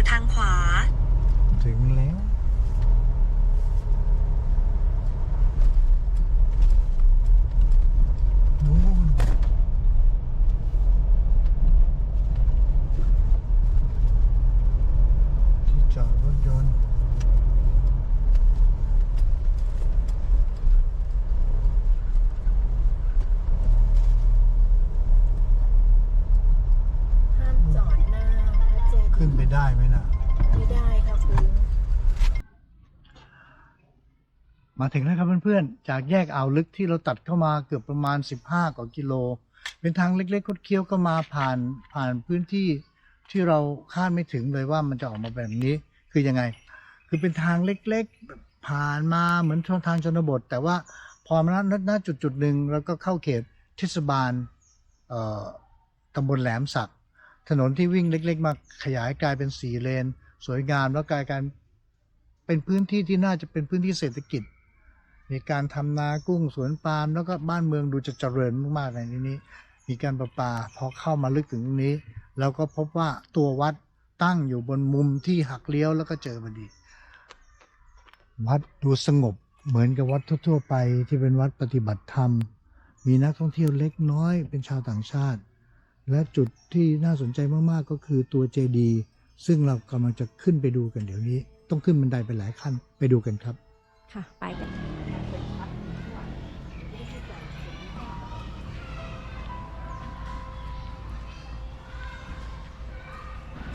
ู่ทางขวา มาถึงแล้วครับเพื่อนๆ จากแยกอ่าวลึกที่เราตัดเข้ามาเกือบประมาณ 15 กว่ากิโล เป็นทางเล็กๆคดเคี้ยวก็มาผ่านผ่านพื้นที่ที่เราคาดไม่ถึงเลยว่ามันจะออกมาแบบนี้คือยังไง คือเป็นทางเล็กๆผ่านมาเหมือนทางชนบท แต่ว่าพอมาณณจุดจุดหนึ่งแล้วก็เข้าเขตเทศบาลตำบลแหลมสักถนนที่วิ่งเล็ก ๆ มาขยายกลายเป็นสี่เลน สวยงามแล้วกลายการเป็นพื้นที่ที่น่าจะเป็นพื้นที่เศรษฐกิจ มีการทำนากุ้งสวนปาล์มแล้วก็บ้านเมืองดูจะเจริญมากๆในที่นี้ มีการประปาพอเข้ามาลึกถึงตรงนี้ แล้วก็พบว่าตัววัดตั้งอยู่บนมุมที่หักเลี้ยวแล้วก็เจอพอดี วัดดูสงบเหมือนกับวัดทั่วๆไปที่เป็นวัดปฏิบัติธรรม มีนักท่องเที่ยวเล็กน้อยเป็นชาวต่างชาติ และจุดที่น่าสนใจมากๆก็คือตัวเจดีย์ซึ่งเรากำลังจะขึ้นไปดูกันเดี๋ยวนี้ ต้องขึ้นบันไดไปหลายขั้นไปดูกันครับ ค่ะ ไปกัน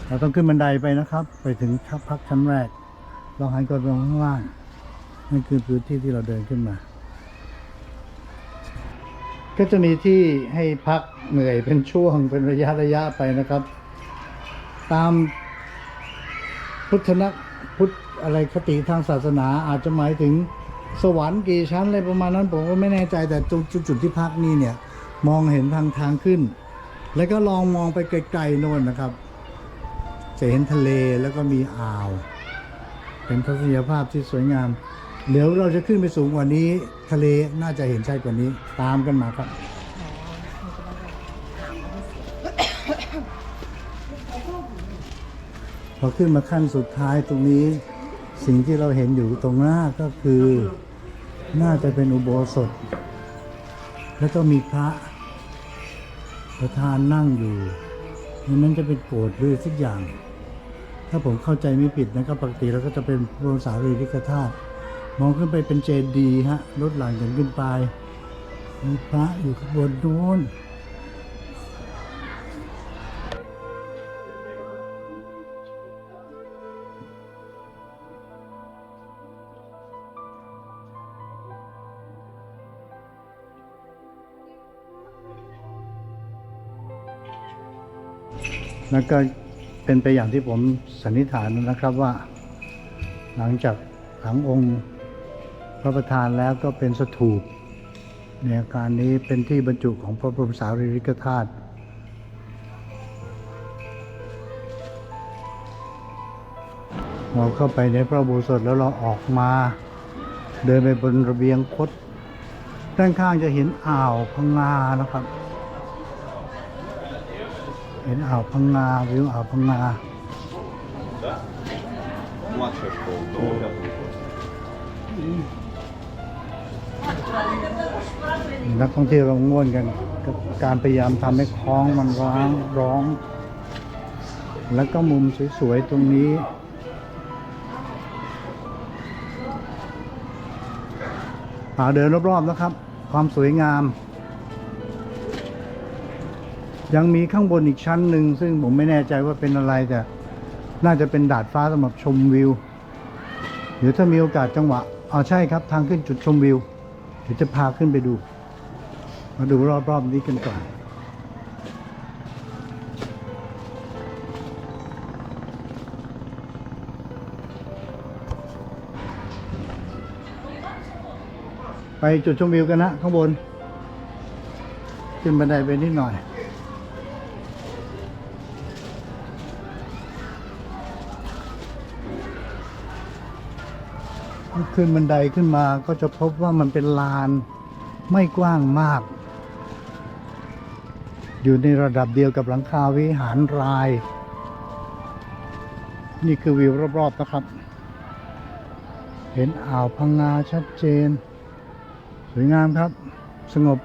เราต้องขึ้นบันไดไปนะครับ ไปถึงพักชั้นแรกเราหันกลับไปข้างล่างนั่นคือพื้นที่ที่เราเดินขึ้นมา ก็จะมีที่ให้พักเหนื่อยเป็นช่วงเป็นระยะระยะไปนะครับ ตามพุทธนักพุทธอะไรคติทางศาสนาอาจจะหมายถึงสวรรค์กี่ชั้นอะไรประมาณนั้นผมก็ไม่แน่ใจแต่ตรงจุดที่พักนี่เนี่ย มองเห็นทางทางขึ้น แล้วก็ลองมองไปไกลๆโน่นนะครับ จะเห็นทะเลแล้วก็มีอ่าว เป็นทัศนียภาพที่สวยงาม เดี๋ยวเราจะขึ้นไปสูงกว่านี้ ทะเลน่าจะเห็นชัดกว่านี้ ตามกันมาครับ พอขึ้นมาขั้นสุดท้ายตรงนี้ สิ่งที่เราเห็นอยู่ตรงหน้าก็คือ น่าจะเป็นอุโบสถ แล้วก็มีพระประธานนั่งอยู่ ในนั้นจะเป็นโกรธหรือสักอย่าง ถ้าผมเข้าใจไม่ผิดนะครับปกติเราก็จะเป็นพระบรมสารีริกธาตุมองขึ้นไปเป็นเจดีย์ฮะลดหลั่งกันขึ้นไปมีพระอยู่ข้างบนโน้ นแล้วก็เป็นไปอย่างที่ผมสันนิษฐานนะครับว่า หลังจากหลังองค์พระประธานแล้วก็เป็นสถูปในอาการนี้เป็นที่บรรจุของพระบรมสารีริกธาตุเราเข้าไปในพระอุโบสถแล้วเราออกมา เดินไปบนระเบียงคดด้านข้างจะเห็นอ่าวพังงานะครับ เห็นอ่าวพังงาวิวอ่าวพังงา นักท่องเที่ยวเราง่วนกันกับการพยายามทำให้คล้องมันร้างร้อง แล้วก็มุมสวยๆ ตรงนี้ หาเดินรอบๆนะครับ ความสวยงาม ยังมีข้างบนอีกชั้นหนึ่งซึ่งผมไม่แน่ใจว่าเป็นอะไรแต่น่าจะเป็นดาดฟ้าสำหรับชมวิวเดี๋ยวถ้ามีโอกาสจังหวะอ๋อใช่ครับ ทางขึ้นจุดชมวิวเดี๋ยวจะพาขึ้นไปดู มาดูรอบๆนี้กันก่อนไปจุดชมวิวกันนะข้างบน ขึ้นบันไดไปนิดหน่อย ขึ้นบันไดขึ้นมาก็จะพบว่ามันเป็นลานไม่กว้างมาก อยู่ในระดับเดียวกับหลังคาวิหารราย นี่คือวิวรอบๆนะครับ เห็นอ่าวพังงาชัดเจน สวยงามครับ สงบ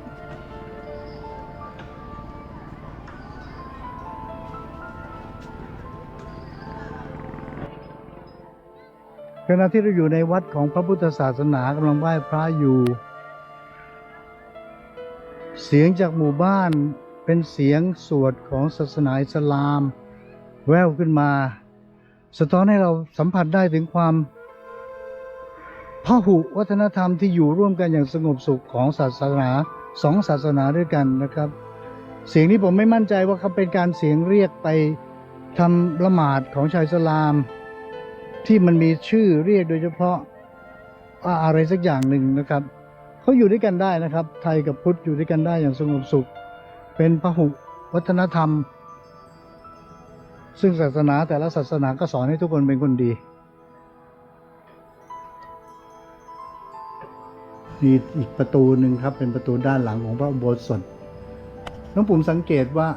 ขณะที่เราอยู่ในวัดของพระพุทธศาสนากำลังไหว้พระอยู่ เสียงจากหมู่บ้านเป็นเสียงสวดของศาสนาอิสลาม แววขึ้นมา สะท้อนให้เราสัมผัสได้ถึงความพหุวัฒนธรรมที่อยู่ร่วมกันอย่างสงบสุขของศาสนาสองศาสนาด้วยกันนะครับ เสียงนี้ผมไม่มั่นใจว่าเขาเป็นการเสียงเรียกไปทำละหมาดของชาวอิสลาม ที่มันมีชื่อเรียกโดยเฉพาะว่าอะไรสักอย่างหนึ่งนะครับเขาอยู่ด้วยกันได้นะครับ ไทยกับพุทธอยู่ด้วยกันได้อย่างสงบสุข เป็นพหุวัฒนธรรม ซึ่งศาสนาแต่ละศาสนาก็สอนให้ทุกคนเป็นคนดีนี่อีกประตูหนึ่งครับ เป็นประตูด้านหลังของพระอุโบสถน้องปุ่มสังเกตว่า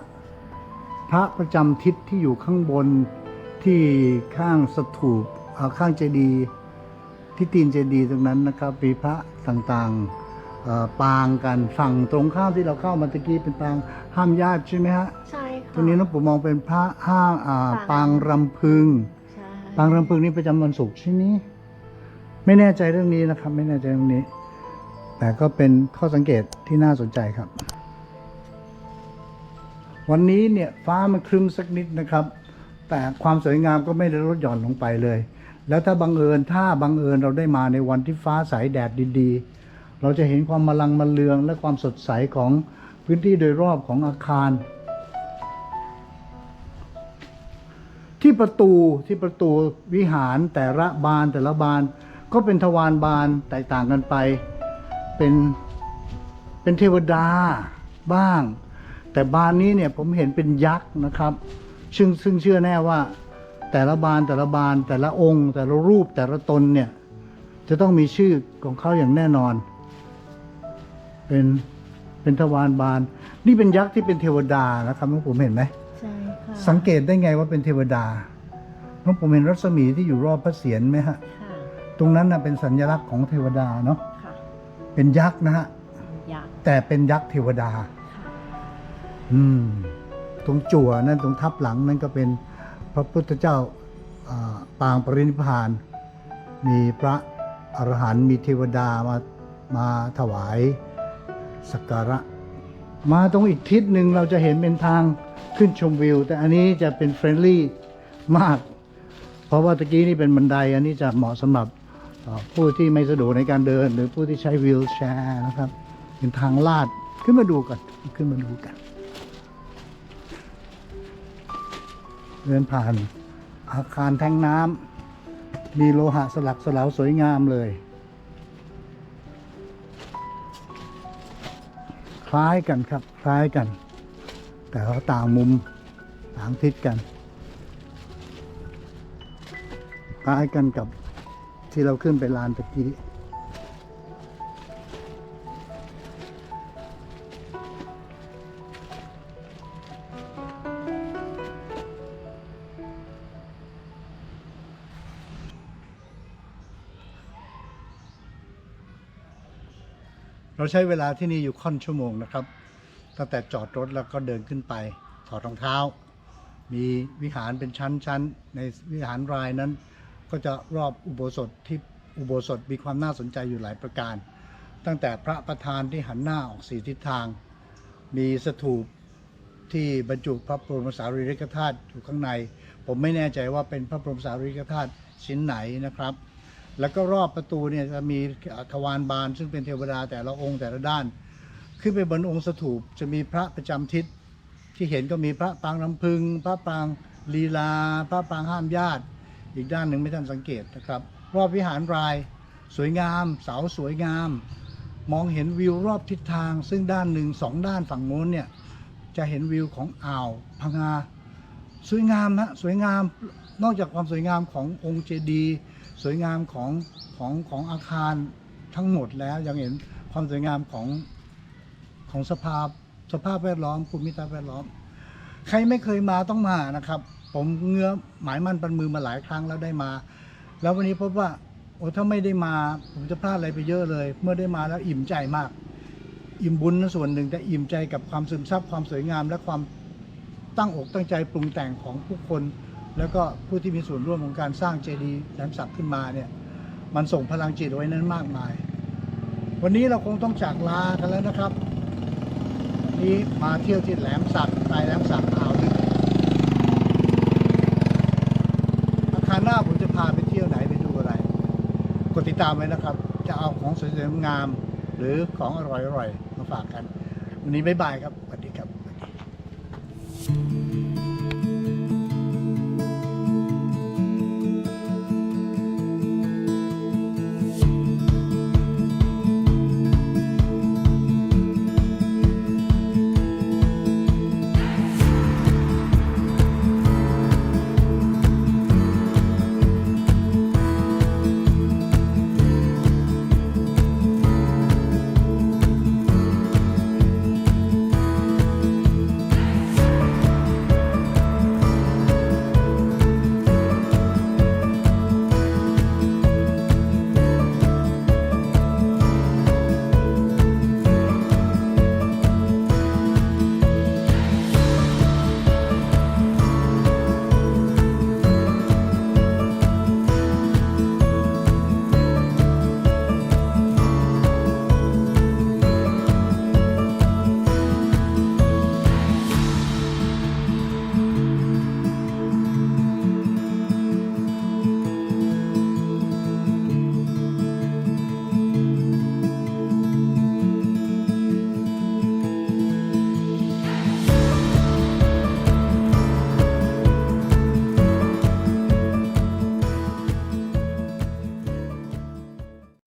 พระประจำทิศที่อยู่ข้างบน ที่ข้างสถูปเอ่อข้างเจดีย์ที่ตีนเจดีย์ตรงนั้นนะครับมีพระต่างๆเอ่อปางกันฝั่งตรงข้ามที่เราเข้ามาตะกี้เป็นปางห้ามญาติใช่ไหมฮะใช่ค่ะตรงนี้น้องผมมองเป็นพระห้างอ่าปาปางงรำพึงใช่ปางรำพึงนี่ประจำวันศุกร์ใช่ไหมไม่แน่ใจเรื่องนี้นะครับ ไม่แน่ใจเรื่องนี้ แต่ก็เป็นข้อสังเกตที่น่าสนใจครับ วันนี้เนี่ยฟ้ามันครึ้มสักนิดนะครับ แต่ความสวยงามก็ไม่ได้ลดหย่อนลงไปเลย แล้วถ้าบังเอิญถ้าบังเอิญเราได้มาในวันที่ฟ้าใสแดดดีๆ เราจะเห็นความมลังมันเลือง และความสดใสของพื้นที่โดยรอบของอาคาร ที่ประตูที่ประตูวิหารแต่ละบานแต่ละบาน ก็เป็นทวารบานแตกต่างกันไป เป็นเป็นเทวดาบ้าง แต่บานนี้เนี่ยผมเห็นเป็นยักษ์นะครับ ซึ่งซึ่งเชื่อแน่ว่า แต่ละบานแต่ละบานแต่ละองค์ แต่ละรูปแต่ละตนเนี่ย จะต้องมีชื่อของเขาอย่างแน่นอน เป็นเป็นทวารบาน นี่เป็นยักษ์ที่เป็นเทวดานะครับน้องผมเห็นไหมใช่ค่ะสังเกตได้ไงว่าเป็นเทวดาน้องผมเห็นรัศมีที่อยู่รอบพระเศียรไหมฮะค่ะตรงนั้นนะเป็นสัญลักษณ์ของเทวดาเนาะค่ะเป็นยักษ์นะฮะยักษ์แต่เป็นยักษ์เทวดาค่ะอืม ตรงจั่วนั่นตรงทับหลังนั่นก็เป็นพระพุทธเจ้าปางปรินิพาน มีพระอรหันต์มีเทวดามามาถวายสักการะ มาตรงอีกทิศหนึ่งเราจะเห็นเป็นทางขึ้นชมวิว แต่อันนี้จะเป็นเฟรนลี่มาก เพราะว่าตะกี้นี่เป็นบันได อันนี้จะเหมาะสำหรับผู้ที่ไม่สะดวกในการเดิน หรือผู้ที่ใช้วีลแชร์นะครับ เป็นทางลาดขึ้นมาดูกันขึ้นมาดูกัน เดินผ่านอาคารแทงน้ำมีโลหะสลักสลาวสวยงามเลย คล้ายกันครับ คล้ายกัน แต่เขาต่างมุมต่างทิศกัน คล้ายกันกับที่เราขึ้นไปลานตะกี้ เราใช้เวลาที่นี่อยู่ค่อนชั่วโมงนะครับ ตั้งแต่จอดรถแล้วก็เดินขึ้นไปถอดรองเท้า มีวิหารเป็นชั้นๆ ในวิหารรายนั้น ก็จะรอบอุโบสถที่อุโบสถมีความน่าสนใจอยู่หลายประการ ตั้งแต่พระประธานที่หันหน้าออกสี่ทิศทาง มีสถูปที่บรรจุพระบรมสารีริกธาตุอยู่ข้างใน ผมไม่แน่ใจว่าเป็นพระบรมสารีริกธาตุชิ้นไหนนะครับ แล้วก็รอบประตูเนี่ยจะมีทวารบาน ซึ่งเป็นเทวดาแต่ละองค์แต่ละด้าน ขึ้นไปบนองค์สถูปจะมีพระประจำทิศที่เห็นก็มีพระปางลำพึง พระปางลีลา พระปางห้ามญาติ อีกด้านหนึ่งไม่ท่านสังเกตนะครับ รอบวิหารรายสวยงาม เสาสวยงาม มองเห็นวิวรอบทิศทาง ซึ่งด้านหนึ่งสองด้านฝั่งโน้นเนี่ยจะเห็นวิวของอ่าวพังงาสวยงามนะสวยงามนอกจากความสวยงามขององค์เจดีย์ สวยงามของของของอาคารทั้งหมดแล้วยังเห็นความสวยงามของของสภาพสภาพแวดล้อมภูมิทัศน์แวดล้อม ใครไม่เคยมาต้องมานะครับ ผมเงื้อหมายมั่นปันมือมาหลายครั้งแล้วได้มา แล้ววันนี้พบว่าโอ้ถ้าไม่ได้มาผมจะพลาดอะไรไปเยอะเลย เมื่อได้มาแล้วอิ่มใจมาก อิ่มบุญนะส่วนหนึ่งแต่อิ่มใจกับความซึมซับความสวยงามและความตั้งอกตั้งใจปรุงแต่งของผู้คน แล้วก็ผู้ที่มีส่วนร่วมของการสร้างเจดีย์แหลมสักดิ์ขึ้นมาเนี่ยมันส่งพลังจิตไว้นั้นมากมาย วันนี้เราคงต้องจากลากันแล้วนะครับวันนี้มาเที่ยวที่แหลมสักดิ์ใต้แหลมสักดิ์อ่าวลึกอาคารหน้าผมจะพาไปเที่ยวไหนไปดูอะไรกดติดตามไว้นะครับ จะเอาของสวยๆงาม หรือของอร่อยๆมาฝากกัน วันนี้บ๊ายบายครับสวัสดีครับ